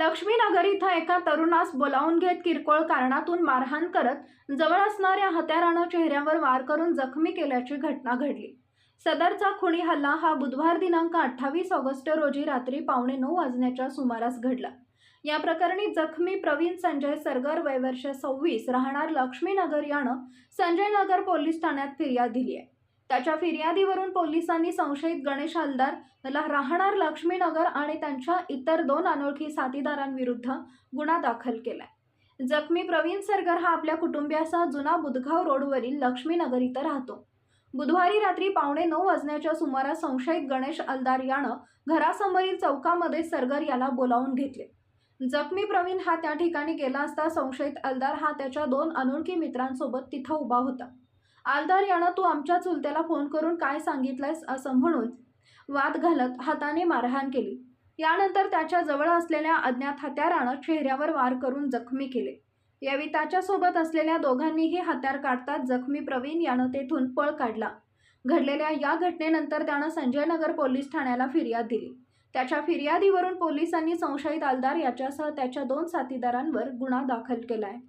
लक्ष्मीनगर इथं एका तरुणास बोलावून घेत किरकोळ कारणातून मारहाण करत जवळ असणाऱ्या हत्यारानं चेहऱ्यावर वार करून जखमी केल्याची घटना घडली. सदरचा खुणी हल्ला हा बुधवार दिनांक अठ्ठावीस ऑगस्ट रोजी रात्री पावणे नऊ वाजण्याच्या सुमारास घडला. या प्रकरणी जखमी प्रवीण संजय सरगर वय वर्ष सव्वीस राहणार लक्ष्मीनगर यानं संजय नगर पोलीस ठाण्यात फिर्याद दिली आहे त्याच्या फिर्यादीवरून पोलिसांनी संशयित गणेश हलदार याला राहणार लक्ष्मीनगर आणि त्यांच्या इतर दोन अनोळखी साथीदारांविरुद्ध गुन्हा दाखल केलाय. जखमी प्रवीण सरगर हा आपल्या कुटुंबियासह जुना बुधगाव रोडवरील लक्ष्मीनगर इथं राहतो. बुधवारी रात्री पावणे नऊ वाजण्याच्या सुमारास संशयित गणेश अलदार यानं घरासमोरील चौकामध्ये सरगर याला बोलावून घेतले. जखमी प्रवीण हा त्या ठिकाणी गेला असता संशयित अलदार हा त्याच्या दोन अनोळखी मित्रांसोबत तिथं उभा होता. आलदार यानं तू आमच्या चुलत्याला फोन करून काय सांगितलंयस असं म्हणून वाद घालत हाताने मारहाण केली. यानंतर त्याच्याजवळ असलेल्या अज्ञात हत्यारानं चेहऱ्यावर वार करून जखमी केले. यावेळी त्याच्यासोबत असलेल्या दोघांनीही हत्यार काढताच जखमी प्रवीण यानं तेथून पळ काढला. घडलेल्या या घटनेनंतर त्यानं संजयनगर पोलीस ठाण्याला फिर्याद दिली. त्याच्या फिर्यादीवरून पोलिसांनी संशयित आलदार याच्यासह त्याच्या दोन साथीदारांवर गुन्हा दाखल केला आहे